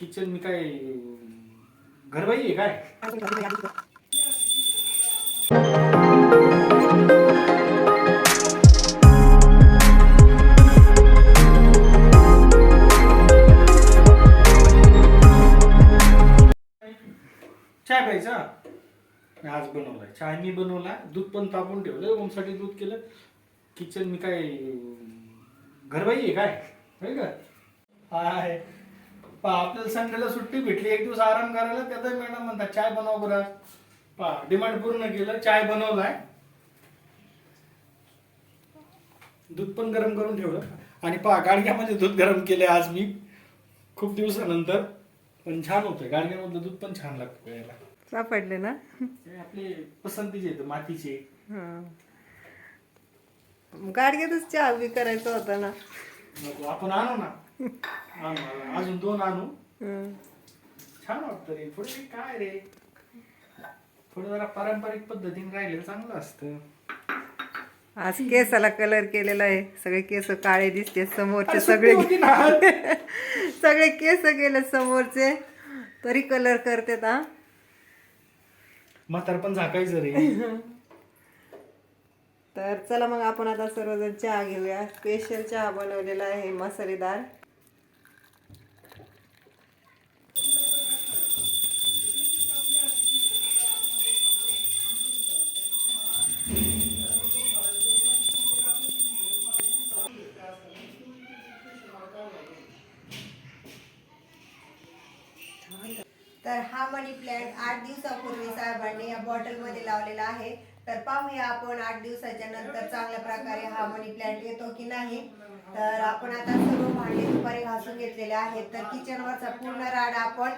Kitchen मी काय घरबाई आहे काय? चहा प्यायचा? आज बनवलाय. चहा मी बनवला दूध पण तापून ठेवलं ओमसाठी दूध केलं. किचन मी काय घरबाई आहे काय? होय का? हाय. आपल्याला संडेला सुट्टी भेटली एक दिवस आराम करायला त्याचा मॅडम म्हणतात चाय बनव बरं. पा डिमांड पूर्ण केलं चाय बनवलाय. दूध पण गरम करून ठेवलं. आणि पा गाडग्यामध्ये दूध गरम केले आज मी खूप दिवसानंतर. पण छान होतं गाडग्यामधलं दूध पण छान लागतं प्यायला. सापडले ना? हे आपले पसंतीचे आहेत मातीचे. हा. गाडग्यातच चहा बी करायचं होतं ना. नको आपण आणू ना. आणू. अजून दोन आणू. छान वाटतं रे. थोडे काय रे? थोडं जरा पारंपरिक पद्धतीने राहिलेलं चांगलं असतं. आज केसाला कलर केलेला आहे. सगळे केस काळे दिसते समोरचे सगळे. सगळे केस गेले समोरचे. तरी कलर करतात हा. म्हातार पण झाकायचं रे. तर चला मग आपण आता सर्वजण चहा घेऊया. स्पेशल चहा बनवलेला आहे मसालेदार तर हा मनी प्लॅन्ट आठ दिवसापूर्वी साहेबांनी या बॉटलमध्ये लावलेला आहे. तर पाहूया आपण आठ दिवसाच्या नंतर चांगल्या प्रकारे हा मनी प्लॅन्ट येतो की नाही. तर आपण आता सर्व भांडे दुपारी घासून घेतलेले आहेत. तर किचनवरचा पूर्ण राड आपण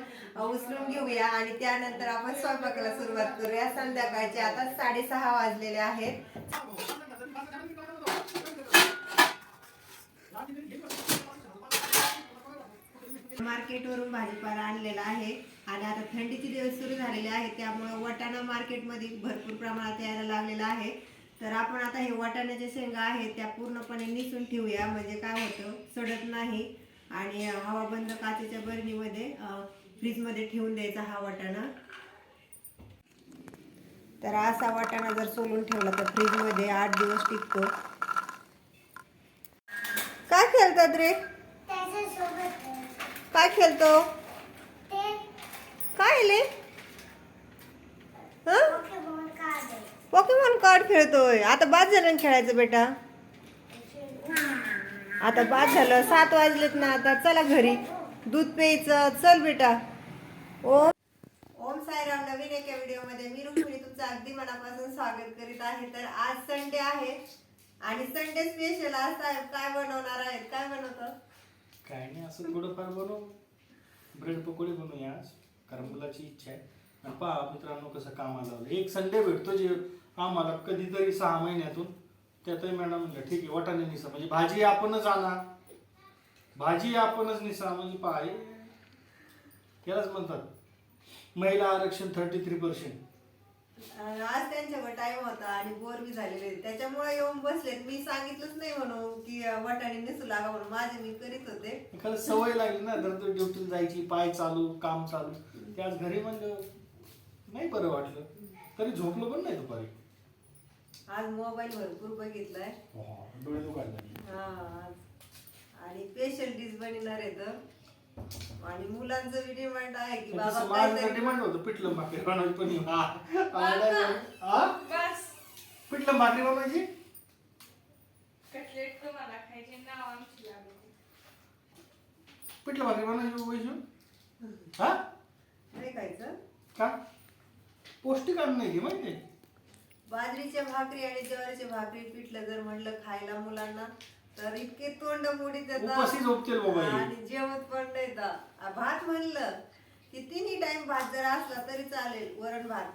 उचलून घेऊया आणि त्यानंतर आपण स्वयंपाकाला सुरुवात करूया. संध्याकाळचे आता साडेसहा वाजलेले आहेत. मार्केटवरून भाजीपाला आणलेला आहे. आणि आता थंडीचे दिवस सुरू झालेले आहेत त्यामुळे वाटाणा मार्केटमध्ये भरपूर प्रमाणात यायला लागलेला आहे. तर आपण आता हे वाटाण्याच्या शेंगा आहेत त्या पूर्णपणे निसून ठेवूया. म्हणजे काय होतं सडत नाही. आणि हवाबंद काचेच्या बरणीमध्ये फ्रीजमध्ये ठेवून द्यायचा हा वाटाणा. तर असा वाटाणा जर सोलून ठेवला तर फ्रीजमध्ये आठ दिवस टिकतो. काय खेळतात रे? काय खेळतो? काय ले पोकेमॉन कार्ड खेळतोय. आता बाद झालं खेळायचं बेटा? आता बाद झालं. सात वाजलेत ना आता. चला घरी. दूध प्यायचं. चल बेटा. ओम. ओम साईराम. नवीन एका व्हिडिओमध्ये मी रुक्मिणी तुमचं अगदी मनापासून स्वागत करीत आहे. तर आज संडे आहे. आणि संडे स्पेशल आज साहेब काय बनवणार आहेत? काय बनवतं? काय नाही असं थोडंफार बनवू. ब्रेड पकोडे बनवूया आज कारण मुलाची इच्छा आहे. आणि पहा मित्रांनो कसं कामाला लावलं एक संडे भेटतो जे आम्हाला कधीतरी सहा महिन्यातून. त्यातही मॅडम म्हणलं ठीक आहे वाटाणे निसा. म्हणजे भाजी आपणच आणा. भाजी आपणच निसा म्हणजे पहा त्यालाच म्हणतात. महिला आरक्षण थर्टी थ्री पर्सेंट आज त्यांच्यावर टाइम होता आणि बोर बी झालेले त्याच्यामुळे येऊन बसलेत. मी सांगितलंच नाही म्हणून की वाटाणे नेसू लागा म्हणून. माझे मी करीत होते. एखादं सवय लागली ना दर ड्युटीला जायची पाय चालू काम चालू. ते आज घरी म्हणलं नाही बरं वाटलं. तरी झोपलं पण नाही दुपारी. आज मोबाईल भरपूर बघितलाय. डोळे दुखायला. हा आज. आणि स्पेशल डिश बनणार आहे तर. आणि मुलांचं बी डिमांड आहे की पण बाबा काहीतरी- डिमांड होतं पिठलं भाकरी बनवायची पण हा. हा? पिठलं भाकरी बनवायची? कटलेट तुम्हाला खायचे नाव आमची लागली. पिठलं भाकरी बनवायची वैजू हा? नाही खायचं. का? पौष्टिक अन्न आहे माहिती? बाजरीच्या भाकरी आणि ज्वारीच्या भाकरी पिठलं जर म्हणलं खायला मुलांना तर इतके तोंड मोडीत उपाशी झोपतील बाबा हे. आणि जेवत पण नाही. आ, भात म्हणलं की तिन्ही टाइम भात जर असला तरी चालेल वरण भात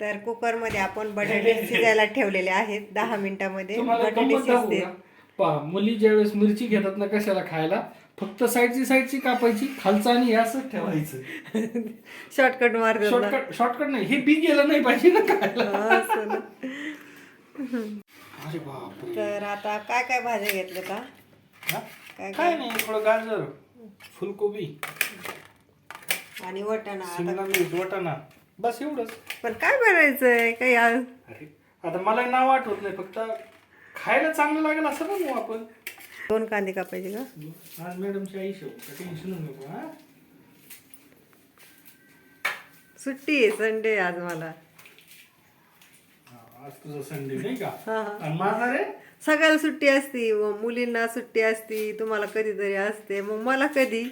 तर कुकरमध्ये आपण बटाटे शिजायला ठेवलेले आहेत दहा मिनिटामध्ये तुम्हाला बटाटे गंमत शिजते का? पहा मुली ज्यावेळेस मिरची घेतात ना कशाला खायला फक्त साईडची साईडची कापायची खालचं आणि हे असंच ठेवायचं शॉर्टकट मारतात ना. शॉर्टकट शॉर्टकट नाही हे बी गेलं नाही पाहिजे ना खायला असं ना. अरे बापरे. तर आता काय काय भाज्या घेतल्या का हा? काय काय नाही थोडं गाजर फुलकोबी आणि वटाणा आता- शिमला मिरच वाटाणा बस एवढंच. पण काय बनायचंय? काही आज अरे आता मला नाव आठवत नाही फक्त खायला चांगलं लागेल असं बनवू आपण. दोन कांदे कापायचे का? आज मॅडमची आई शेव टेन्शन नको हा? सुट्टी आहे संडे आज मला. आज तुझं संडे नाही का? हा हा. आणि माझा रे सगळ्याला सुट्टी असती व मुलींना सुट्टी असती तुम्हाला कधीतरी असते मग मला कधी?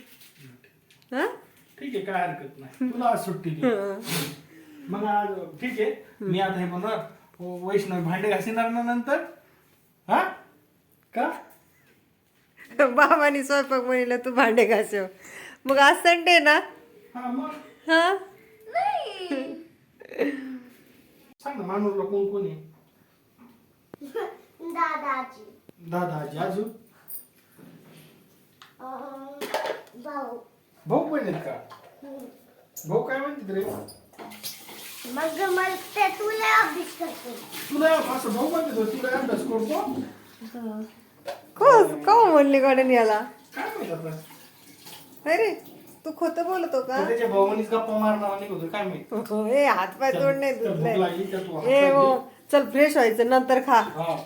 हा? ठीक आहे काय हरकत नाही. तुला आज सुट्टी दे. मग आज ठीक आहे. मी आता हे बनवणार वैष्णव भांडे घासिणार ना नंतर. हा? का? बाबांनी स्वयंपाक म्हणलं तू भांडे घासव. मग आज संडे ना? हा मग? हा? सांग ना मानूरला कोण कोण आहे? दादाजी. दादा आजी अजून? अं, भाऊ. भाऊ पण आहेत का? भाऊ काय म्हणतात रे? मग मग ते तुला अभ्यास करते. तुला असं भाऊ म्हणतात होय, तुला अभ्यास करतो? को को म्हणली कडून याला? काय अरे तू खोटं बोलतो का? तर त्याच्या भावानीच गप्पा मारणार नाही होतं काय माहीत? ए हात पाय तोड नाही चल, भूक लागली तर तू हात ए पाय हो. चल फ्रेश व्हायचं नंतर खा. हा.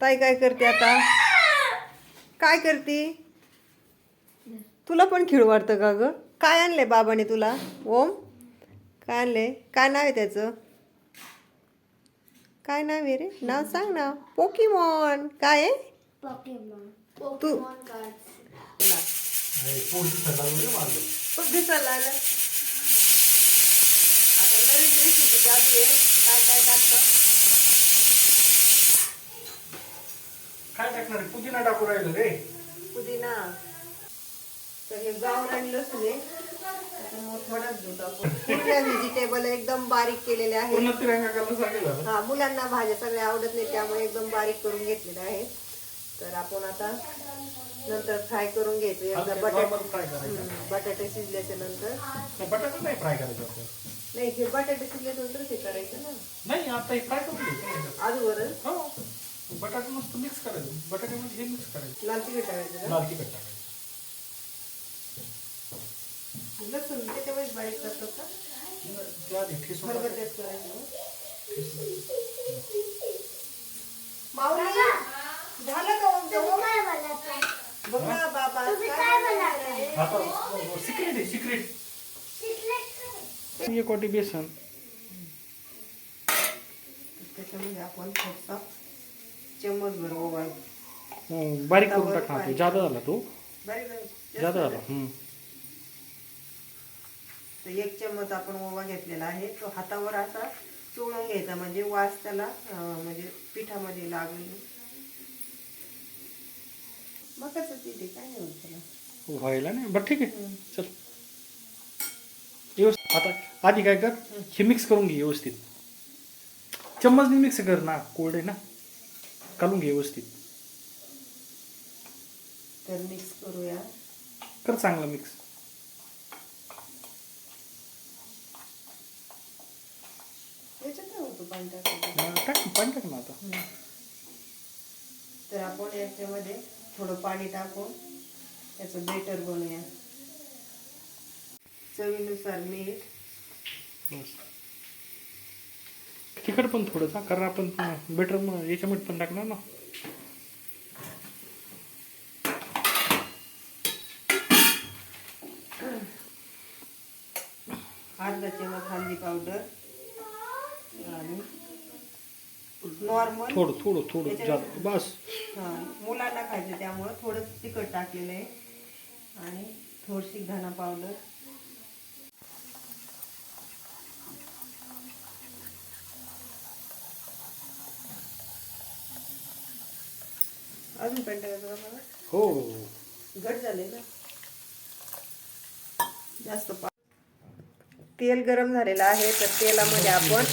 ताई काय करते आता? काय करते? तुला पण खिळ वाटतं का ग? काय आणले बाबाने तुला? ओम? काय आणले काय नाव आहे त्याचं? काय नाव आहे रे? नाव सांग ना. पोकीमॉन. काय आहे? पॉकेमॉन. तू- दिसायला आलं. आता नवीन रेसिपी चालू आहे काय काय टाकतं काय टाकणार? आहे? पुदिना टाकू राहिलं रे. पुदिना. तर हे गावरान लसूण आहे. त्याच्यामुळे थोडाच दूध आपण. कुठल्या व्हेजिटेबल एकदम बारीक केलेले आहेत. पूर्ण तिरंगा कलर सांगेल झालं. हा मुलांना भाज्या सगळ्या आवडत नाही त्यामुळे एकदम बारीक करून घेतलेलं आहे तर आपण आता नंतर फ्राय करून घ्यायचं. एकदा बटाटे नॉर्मल फ्राय करायचं. बटाटे शिजल्याच्या नंतर. बटाटा नाही फ्राय करायचं आपण नाही हे बटाटे शिजल्यानंतर ते करायचं ना. नाही आता हे फ्राय करून घ्यायचं अगोदरच हो. बटाटा मस्त मिक्स करायचं. बटाट्यामध्ये हे मिक्स करायचं. लाल तिखट टाकायचं का? लाल तिखट टाकायचं. लसूण त्याच्यामुळेच बारीक करतो का? करायचं माऊली झालं का बघ बाबा सिक्रेट आहे सिक्रेट? एक वाटी बेसन? त्याच्यामध्ये आपण चम्मच भर ओवा हं, बारीक करून टाक ना तो. जादा झाला तो. जादा झाला. हं. तर एक चम्मच आपण ओवा घेतलेला आहे. तो हातावर असा चोळून घ्यायचा म्हणजे वास त्याला म्हणजे पिठामध्ये लागेल मग कसं तिथे काय नाही होत त्याला. व्हायला नाही? बरं ठीक आहे. चल. व्यवस्थित. आता आधी काय कर हे मिक्स करून घे व्यवस्थित. चम्मचने मिक्स कर ना कोल्ड आहे ना. घालून घे व्यवस्थित. तर मिक्स करूया. कर चांगलं मिक्स याच्यात काय होतं पाणी टाकायचं? टाक ना, पाणी टाक ना आता. तर आपण याच्यामध्ये थोडं पाणी टाकून याचं बेटर बनवूया. चवीनुसार मीठ. तिखट पण थोडंसं कारण आपण बेटर याच्यामध्ये पण टाकणार ना. अर्धा चमच हळदी पावडर आणि नॉर्मल थोडं थोडं थोडं जास्त बस. हा. मुलांना खायचं त्यामुळं थोडं तिखट टाकलेलं आहे. आणि थोडीशी धना पावडर. अजून पण टाकायचं का मला? हो. घट झाले ना? जास्त पा तेल गरम झालेलं आहे तर तेलामध्ये आपण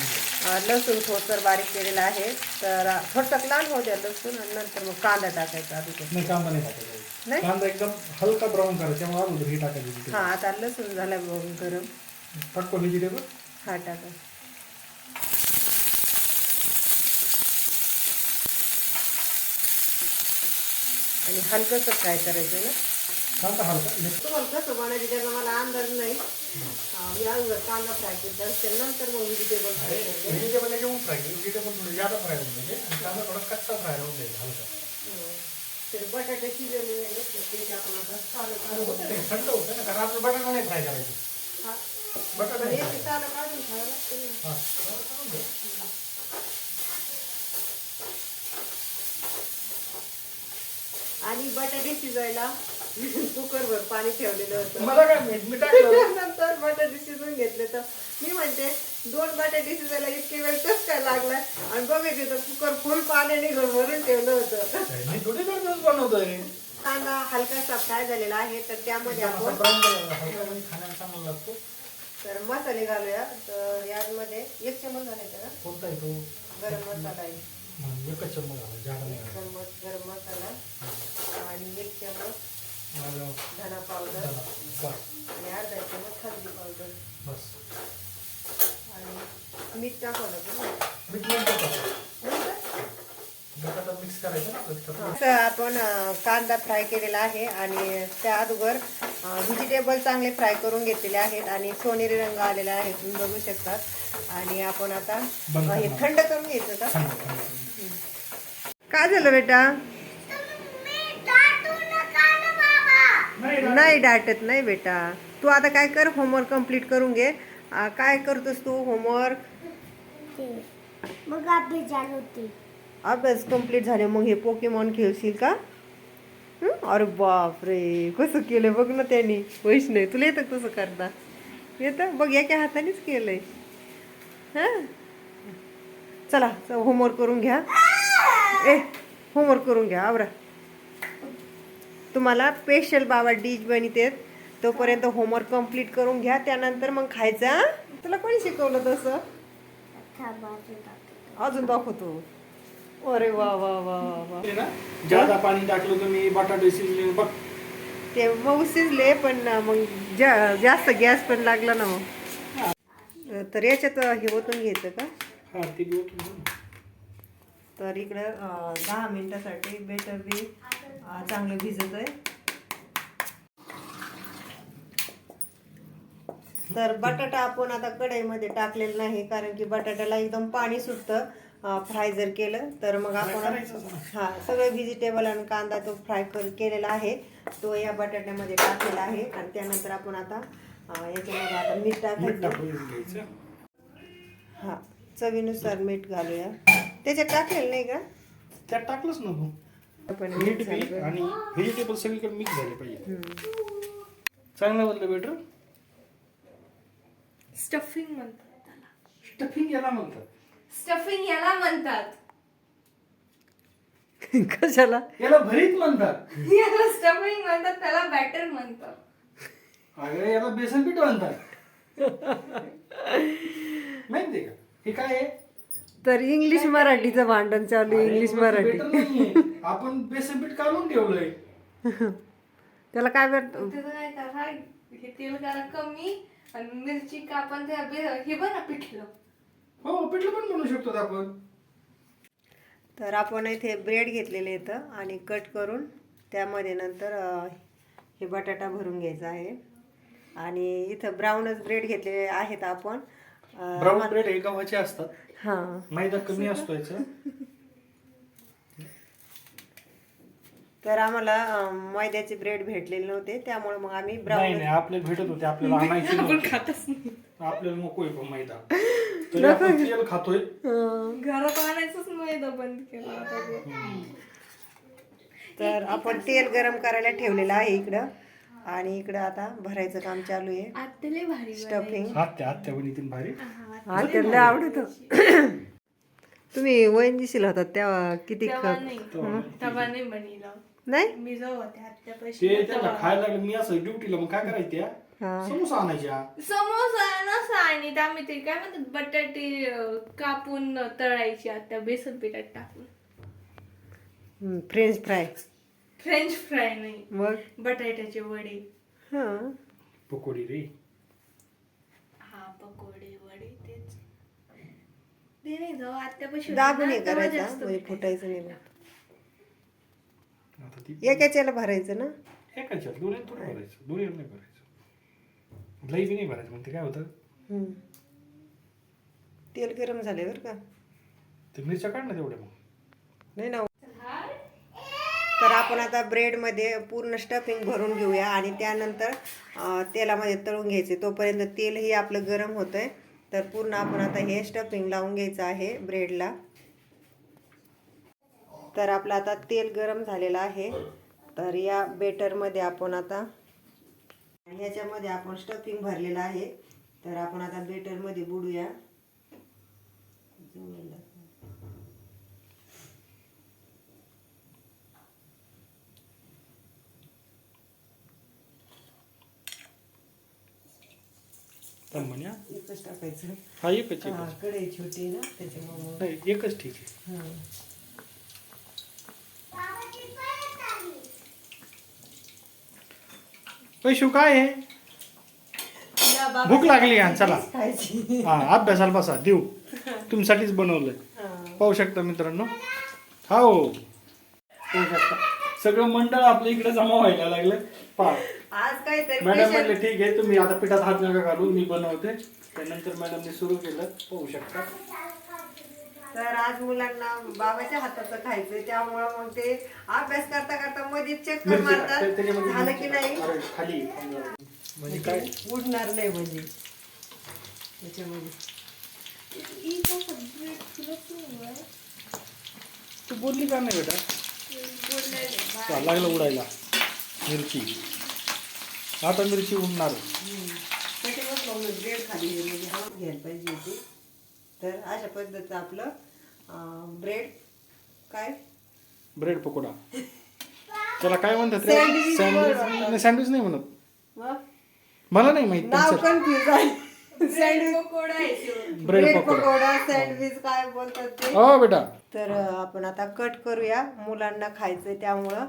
लसूण थोडसं बारीक केलेलं आहे. तर थोडंसं लाल होऊ द्या लसूण आणि नंतर मग कांदा टाकायचा आधी. नाही कांदा नाही टाकायचा. नाही? कांदा एकदम हलका ब्राऊन करायचा त्यामुळे अगोदर हे टाकायचं हा आता लसूण झाला बघून गरम टाकतो व्हेजिटेबल हा टाका. आणि हलकंसं फ्राय करायचं ना. कांदा हलका? तुम्हाला कसं बनायचं त्याचा मला अंदाज नाही. कांदा फ्राय केला असते नंतर मग व्हेजिटेबल फ्राय करते व्हेजिटेबल याच्यावर फ्राय केली व्हेजिटेबल थोडी जादा फ्राय होऊन आणि कांदा थोडा कच्चा फ्राय होऊन हलका. तर बटाटे शिजवले ते आपण आता चालू आणि काढू होतं ते थंड होतं ना कारण आपलं बटाटा नाही फ्राय करायचं. बटाटा. चालू काढून लागतं. हा, काढून घे. आणि बटाटे शिजवायला कुकरवर पाणी ठेवलेलं होतं. मला काय माहीत? मी टाकलं नंतर बटाटे शिजवून घेतले तर मी म्हणते दोन बटाटे शिजायला इतके वेळ कस काय लागलाय आणि बघायचे तर कुकर फुल पाण्याने भरून ठेवलं होतं. मी थोडी बनवतोय कांदा हलकासा फ्राय झालेला आहे तर त्यामध्ये आपण म्हणजे खाण्याला चांगला लागतो. तर मसाले घालूया. तर यामध्ये एक चमच घालायचा का? कोणता आहे तो? गरम मसाला आहे. एकच घाला. चम्मच गरम मसाला. आणि एक चमच धना पावडर. आणि अर्धा चमच हळदी पावडर. बस. आणि मीठ टाकावं लागेल मिक्स करायचं आपण कांदा फ्राय केलेला आहे आणि त्या अगोदर व्हेजिटेबल चांगले फ्राय करून घेतलेले आहेत आणि सोनेरी रंग आलेला आहे तुम्ही बघू शकता आणि आपण आता हे. थंड करून घ्यायचं का. काय झालं बेटा? नाही नाही डाटत नाही बेटा. तू आता काय कर होमवर्क कंप्लीट करून घे. काय करतोस तू होमवर्क मग होती. अभ्यास कंप्लीट झाले मग हे पोकेमॉन खेळशील का? अरे बाप रे कसं केलं बघ ना त्यांनी. वैष्णव तुला येतं तसं करता? येतं? बघ एका हातानेच केलंय. हां? चला होमवर्क करून घ्या. ए होमवर्क करून घ्या आवरा. तुम्हाला स्पेशल बाबा डिश बनवतेत तोपर्यंत होमवर्क कंप्लीट करून घ्या. त्यानंतर मग खायचं? तुला कोणी शिकवलं तसं? अजून दाखवतो. अरे वा वा वा वा जादा पाणी टाकलं तुम्ही बटाटे शिजले. बघ. ते मऊ शिजले पण मग जा जास्त गॅस पण लागला ना मग. तर याच्यात हे ओतून घ्यायचं का. तर इकडं दहा मिनिटासाठी बेटर बी चांगलं भिजत आहे. तर बटाटा आपण आता कढईमध्ये टाकलेला नाही कारण की बटाट्याला एकदम पाणी सुटतं फ्राय जर केलं तर मग आपण. हा सगळे व्हेजिटेबल आणि कांदा तो फ्राय कर केलेला आहे. तो या बटाट्यामध्ये टाकलेला आहे आणि त्यानंतर आपण आता याच्यामध्ये आता मीठ टाकायचं. हा चवीनुसार मीठ घालूया. त्याच्यात टाकलेलं नाही का? त्यात टाकलंच ना तू आपण मीठ बी. आणि व्हेजिटेबल सगळीकडे मिक्स झाले पाहिजे. चांगलं बनलं बेटर स्टफिंग म्हणतात त्याला. स्टफिंग याला म्हणतात. स्टफिंग याला म्हणतात. कशाला? याला भरीत म्हणतात. याला स्टफिंग म्हणतात त्याला बॅटर म्हणतात. अगं याला बेसन पीठ म्हणतात. माहितीये का? हे काय आहे? तर इंग्लिश मराठीचं भांडण चालू इंग्लिश मराठी. आपण बेसन पीठ काढून ठेवलंय. त्याला काय करतो त्याचं काय करा हे तेल करा कमी आणि मिरची कापण ते बे- हे बघा पिठलं? हो पिठलं पण बनवू शकतो आपण. तर आपण इथे ब्रेड घेतलेले इथं आणि कट करून त्यामध्ये नंतर अं, हे बटाटा भरून घ्यायचा आहे. आणि इथं ब्राऊनच ब्रेड घेतलेले आहेत आपण. अं, ब्राऊन ब्रेड हे गव्हाचे असतात. हां. मैदा कमी असतो याचा. तर आम्हाला अं, मैद्याचे ब्रेड भेटलेले नव्हते त्यामुळे मग आम्ही नाही ब्राऊन नाही आपल्याला भेटत होते आपल्याला आणायचे आपण नव्हते. खातच नाही. आपल्याला नकोय पण मैदा. तरी आपण तेल खातोय. घरात आणायचंच मैदा बंद केला आता. तर आपण तेल गरम करायला ठेवलेलं आहे इकडं. आणि इकडं आता भरायचं काम चालू आहे. आत्ते लय भारी स्टफिंग आत्या आत्या बनितीन भारी. हा त्यांना आवडत. तुम्ही वयन दिशील होता तेव्हा किती तेव्हा क- नाही. तेव्हा नाही. मी जाऊ होते आत्यापाशी ते त्याला खायला लागलं मी असं ड्युटीला मग काय करायचं त्या समोसा आणायच्या समोसा नसा आणि त्यामध्ये ते काय म्हणतात बटाटे अं, कापून तळायची आता बेसन पिठात टाकून. हम्म, फ्रेंच फ्राय फ्रेंच फ्राय नाही. मग? बटाट्याचे वडे. हा. पकोडी रे. हा पकोडे. ते नाही जाऊ आत्यापाशी होते दाबून ना, हे करायचं म्हणजे. फुटायचं नाही मग. आता ती एकाच्याला भरायचं ना? एकाच्या दोन्ही थोडं भरायचं. दोन्ही नाही भरायचं. लई बी नाही भरायचं म्हणते काय होतं? हम्म. तेल गरम झाले बरं का? ते मिरच्या काढ ना तेवढ्या मग. नाही ना तर आपण आता ब्रेडमध्ये पूर्ण स्टफिंग भरून घेऊया आणि त्यानंतर अं, तेलामध्ये तळून घ्यायचे. तोपर्यंत तेलही आपलं गरम होतं आहे तर पूर्ण आपण आता हे स्टफिंग लावून घ्यायचं आहे ब्रेडला तर आपलं आता तेल गरम झालेलं आहे. तर या बेटरमध्ये आपण आता ह्याच्यामध्ये आपण स्टफिंग भरलेलं आहे. तर आपण आता बेटरमध्ये बुडूया. एकच टाकायचं. हा एकच हा, एकच कढई छोटी आहे ना त्याच्यामुळे. नाही एकच ठीक आहे. पैशू काय आहे? भूक लागली आहे, चला. खायची. हा अभ्यासाला बसा देऊ. तुमच्यासाठीच बनवलंय. पाहू शकता मित्रांनो. हो. पाहू शकता. सगळं मंडळ आपल्या इकडे जमा व्हायला लागलं. पहा. आज काहीतरी मॅडम म्हटले ठीक आहे तुम्ही आता पिठात हात नका घालून मी बनवते. त्यानंतर मॅडमने सुरू केलं पाहू शकता. तर आज मुलांना बाबाच्या हाताचं खायचंय त्यामुळं मग ते अभ्यास करता करता मध्ये चक्कर टाक. मारतात. झालं की. नाही? खाली म्हणजे काय? उडणार नाही म्हणजे. त्याच्यामध्ये. तू बोलली का नाही बेटा? चला, लागलं उडायला. मिरची. आता मिरची उडणार. ब्रेड खाली म्हणजे घ्यायला पाहिजे होती. तर अशा पद्धतीचं आपलं ब्रेड काय? ब्रेड पकोडा. त्याला काय म्हणतात सँडविच सँडविच नाही म्हणत. मला नाही माहीत नाव त्यांचं. कन्फ्युज आहे. सँडविच पकोडा आहे तो. ब्रेड पकोडा. सँडविच काय बोलतात ते? हो बेटा. तर आपण आता कट करूया. मुलांना खायचंय त्यामुळं.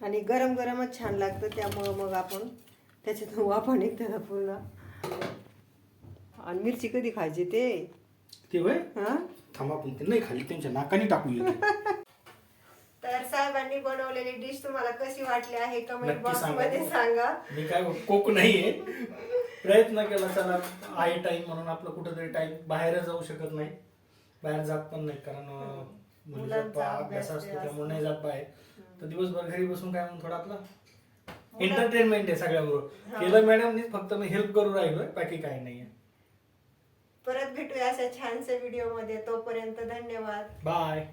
आणि गरम गरमच छान लागतं त्यामुळं मग आपण त्याच्यातून वाफा निघतं ना पूर्ण आणि मिरची कधी खायची ते? हा? थांबा पण ते नाही खाली त्यांच्या नाकाने टाकू तर साहेबांनी बनवलेली डिश तुम्हाला कशी वाटली आहे कमेंट बॉक्स. मध्ये सांगा. मी काय कोक नाहीये. प्रयत्न केला चला आहे टाइम म्हणून आपलं कुठेतरी टाइम बाहेर जाऊ शकत नाही. बाहेर जात पण नाही कारण मुलीचा मुलांचा पा- अभ्यास अभ्यास ते असतो त्यामुळे. नाही जात बाहेर तर दिवसभर घरी बसून काय म्हणून थोडं आपलं? एंटरटेनमेंट आहे सगळ्याबरोबर. केलं मॅडमनी फक्त मी हेल्प करू राहिलोय बाकी काही नाहीये. परत भेटूया अशा छानशा व्हिडिओमध्ये. तोपर्यंत धन्यवाद. बाय